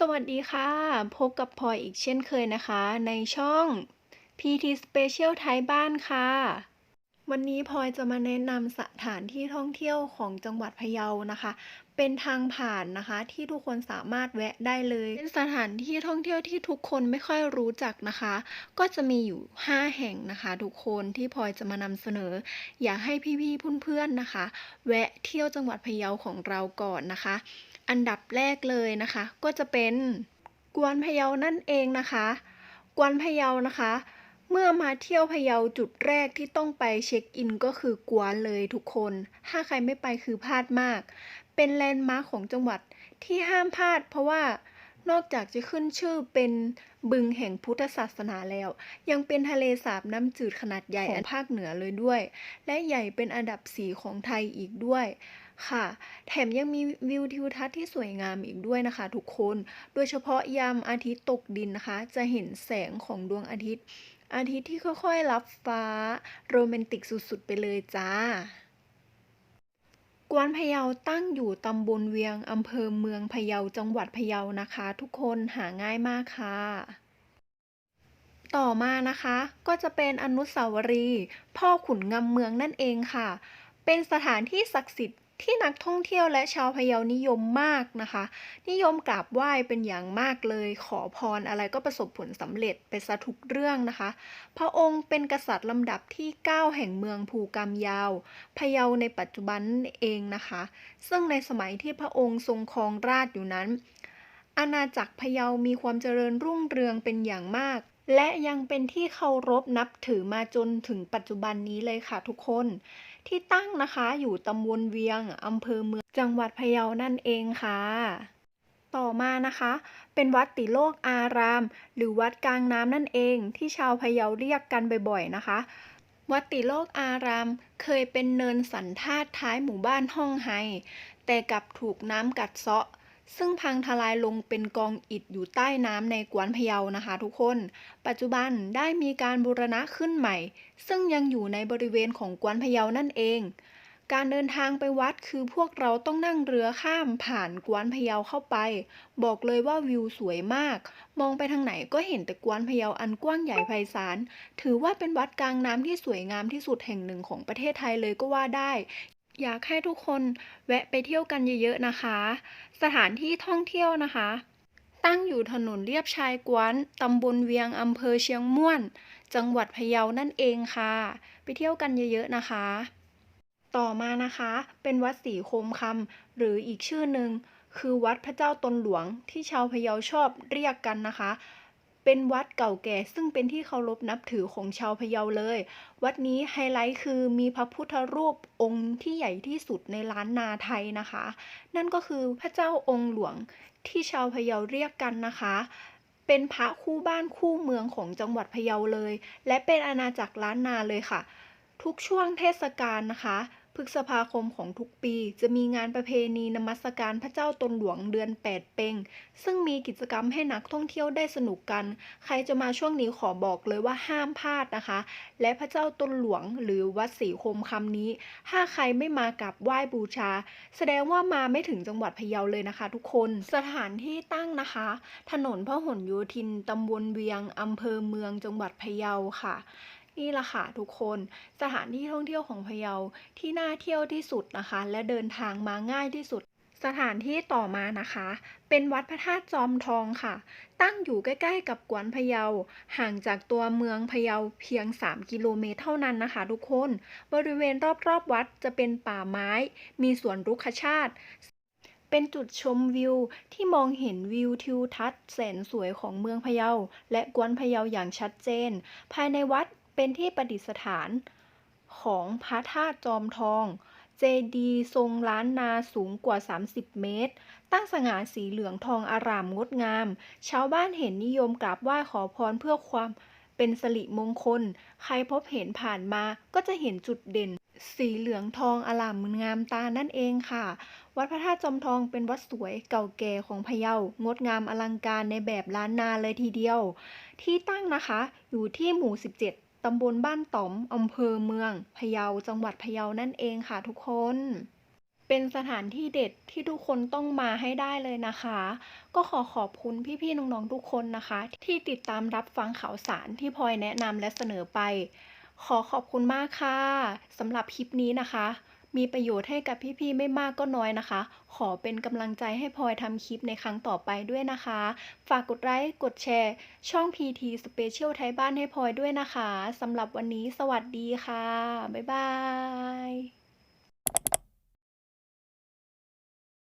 สวัสดีค่ะ พบกับพลอยอีกเช่นเคยนะคะ ในช่อง PT Special ไทยบ้านค่ะ วันนี้พลอยจะมาแนะนำสถานที่ท่องเที่ยวของจังหวัดพะเยานะคะ เป็นทางผ่านนะคะที่ทุกคนสามารถแวะได้เลย เป็นสถานที่ท่องเที่ยวที่ทุกคนไม่ค่อยรู้จักนะคะ ก็จะมีอยู่ 5 แห่งนะคะ ทุกคนที่พลอยจะมานำเสนอ อยากให้พี่ๆเพื่อนๆนะคะ แวะเที่ยวจังหวัดพะเยาของเราก่อนนะคะ อันดับแรกเลยนะคะ ก็จะเป็นกวนพะเยานั่นเองนะคะ กวนพะเยานะคะ เมื่อมาเที่ยวพะเยาจุดแรกที่ต้องไปเช็คอินก็คือกวนเลยทุกคน ถ้าใครไม่ไปคือพลาดมาก เป็นแลนด์มาร์คของจังหวัดที่ห้ามพลาดเพราะว่า นอกจากจะขึ้นชื่อเป็นบึงแห่งพุทธศาสนาแล้ว ยังเป็นทะเลสาบน้ำจืดขนาดใหญ่ของภาคเหนือเลยด้วย และใหญ่เป็นอันดับสีของไทยอีกด้วยค่ะ แถมยังมีวิวทิวทัศน์ที่สวยงามอีกด้วยนะคะ ทุกคน โดยเฉพาะยามอาทิตย์ตกดินนะคะ จะเห็นแสงของดวงอาทิตย์ อาทิตย์ที่ค่อยๆรับฟ้า โรแมนติกสุดๆไปเลยจ้า กวนพะเยาตั้งอยู่ตำบลเวียงอำเภอเมืองพะเยาจังหวัดพะเยานะคะ ทุกคนหาง่ายมากค่ะ ต่อมานะคะ ก็จะเป็นอนุสาวรีย์พ่อขุนงำเมืองนั่นเองค่ะ เป็นสถานที่ศักดิ์สิทธิ์ ที่นักท่องเที่ยวและชาวพะเยานิยมมากนะคะ นิยมกราบไหว้เป็นอย่างมากเลย ขอพรอะไรก็ประสบผลสำเร็จไปซะทุกเรื่องนะคะ พระองค์เป็นกษัตริย์ลำดับที่ 9 แห่งเมืองภูกามยาวพะเยาในปัจจุบันเองนะคะ ซึ่งในสมัยที่พระองค์ทรงครองราชอยู่นั้น อาณาจักรพะเยามีความเจริญรุ่งเรืองเป็นอย่างมาก และยังเป็นที่เคารพนับถือมาจนถึงปัจจุบันนี้เลยค่ะทุกคน ที่ตั้งนะคะอยู่ตำบลเวียงอำเภอเมืองจังหวัดพะเยานั่นเองค่ะ ต่อมานะคะ เป็นวัดติโลกอาราม หรือวัดกลางน้ำนั่นเอง ที่ชาวพะเยาเรียกกันบ่อยๆนะคะวัดติโลกอารามเคยเป็นเนินสันทาตท้ายหมู่บ้านห้องไฮ แต่กลับถูกน้ำกัดเซาะ ซึ่งพังทลายลงเป็นกองอิฐอยู่ใต้น้ำในกวนพะเยานะคะทุกคน ปัจจุบันได้มีการบูรณะขึ้นใหม่ ซึ่งยังอยู่ในบริเวณของกวนพะเยานั่นเอง การเดินทางไปวัดคือพวกเราต้องนั่งเรือข้ามผ่านกวนพะเยาเข้าไป บอกเลยว่าวิวสวยมาก มองไปทางไหนก็เห็นแต่กวนพะเยาอันกว้างใหญ่ไพศาล ถือว่าเป็นวัดกลางน้ำที่สวยงามที่สุดแห่งหนึ่งของประเทศไทยเลยก็ว่าได้ อยากให้ทุกคนแวะไปเที่ยวกันเยอะๆนะคะ สถานที่ท่องเที่ยวนะคะ ตั้งอยู่ถนนเลียบชายกวนตำบลเวียงอำเภอเชียงม่วน จังหวัดพะเยานั่นเองค่ะ ไปเที่ยวกันเยอะๆนะคะ ต่อมานะคะ เป็นวัดศรีโคมคำหรืออีกชื่อหนึ่งคือวัดพระเจ้าตนหลวงที่ชาวพะเยาชอบเรียกกันนะคะ เป็นวัดเก่าแก่ซึ่งเป็นที่เคารพนับถือของชาวพะเยาเลย วัดนี้ไฮไลท์คือมีพระพุทธรูปองค์ที่ใหญ่ที่สุดในล้านนาไทยนะคะ นั่นก็คือพระเจ้าองค์หลวงที่ชาวพะเยาเรียกกันนะคะ เป็นพระคู่บ้านคู่เมืองของจังหวัดพะเยาเลย และเป็นอาณาจักรล้านนาเลยค่ะ ทุกช่วงเทศกาลนะคะ พฤษภาคมของทุกปีจะมีงานประเพณีนมัสการพระเจ้าตนหลวงเดือน 8เพ็งซึ่งมีกิจกรรมให้นักท่องเที่ยวได้สนุกกัน ใครจะมาช่วงนี้ขอบอกเลยว่าห้ามพลาดนะคะ และพระเจ้าตนหลวงหรือวัดศรีโคมคำนี้ ถ้าใครไม่มากราบไหว้บูชา แสดงว่ามาไม่ถึงจังหวัดพะเยาเลยนะคะ ทุกคน สถานที่ตั้งนะคะ ถนนพหลโยธินตำบลเวียงอำเภอเมืองจังหวัดพะเยาค่ะ นี่ละค่ะทุกคนสถานที่ท่องเที่ยวของพะเยาที่น่าเที่ยวที่สุดนะคะ และเดินทางมาง่ายที่สุด สถานที่ต่อมานะคะ เป็นวัดพระธาตุจอมทองค่ะ ตั้งอยู่ใกล้ๆกับกวนพะเยา ห่างจากตัวเมืองพะเยาเพียง 3 กิโลเมตรเท่านั้นนะคะ ทุกคน บริเวณรอบๆวัดจะเป็นป่าไม้ มีสวนรุกขชาติเป็นจุดชมวิวที่มองเห็นวิวทิวทัศน์แสนสวยของเมืองพะเยา และกวนพะเยาอย่างชัดเจน ภายในวัด เป็นที่ประดิษฐานของพระธาตุจอมทอง เจดีทรงล้านนาสูงกว่า 30 เมตร ตั้งสง่าสีเหลืองทองอารามงดงาม ชาวบ้านเห็นนิยมกราบไหว้ขอพรเพื่อความเป็นสิริมงคล ใครพบเห็นผ่านมาก็จะเห็นจุดเด่น สีเหลืองทองอลามงามตานั่นเองค่ะ วัดพระธาตุจอมทองเป็นวัดสวยเก่าแก่ของพะเยา งดงามอลังการในแบบล้านนาเลยทีเดียว ที่ตั้งนะคะอยู่ที่หมู่ 17 ตำบลบ้านต๋อมอำเภอเมือง พะเยา จังหวัดพะเยานั่นเองค่ะทุกคน เป็นสถานที่เด็ดที่ทุกคนต้องมาให้ได้เลยนะคะ ก็ขอขอบคุณพี่ๆน้องๆทุกคนนะคะ ที่ติดตามรับฟังข่าวสารที่พลอยแนะนำและเสนอไป ขอขอบคุณมากค่ะสำหรับคลิปนี้นะคะ มีประโยชน์ให้กับพี่ๆไม่มากก็น้อยนะคะ ขอเป็นกำลังใจให้พลอยทำคลิปในครั้งต่อไปด้วยนะคะ ฝากกดไลค์กดแชร์ ช่อง PT Special ไทยบ้านให้พลอยด้วยนะคะสำหรับวันนี้สวัสดีค่ะ บ๊ายบาย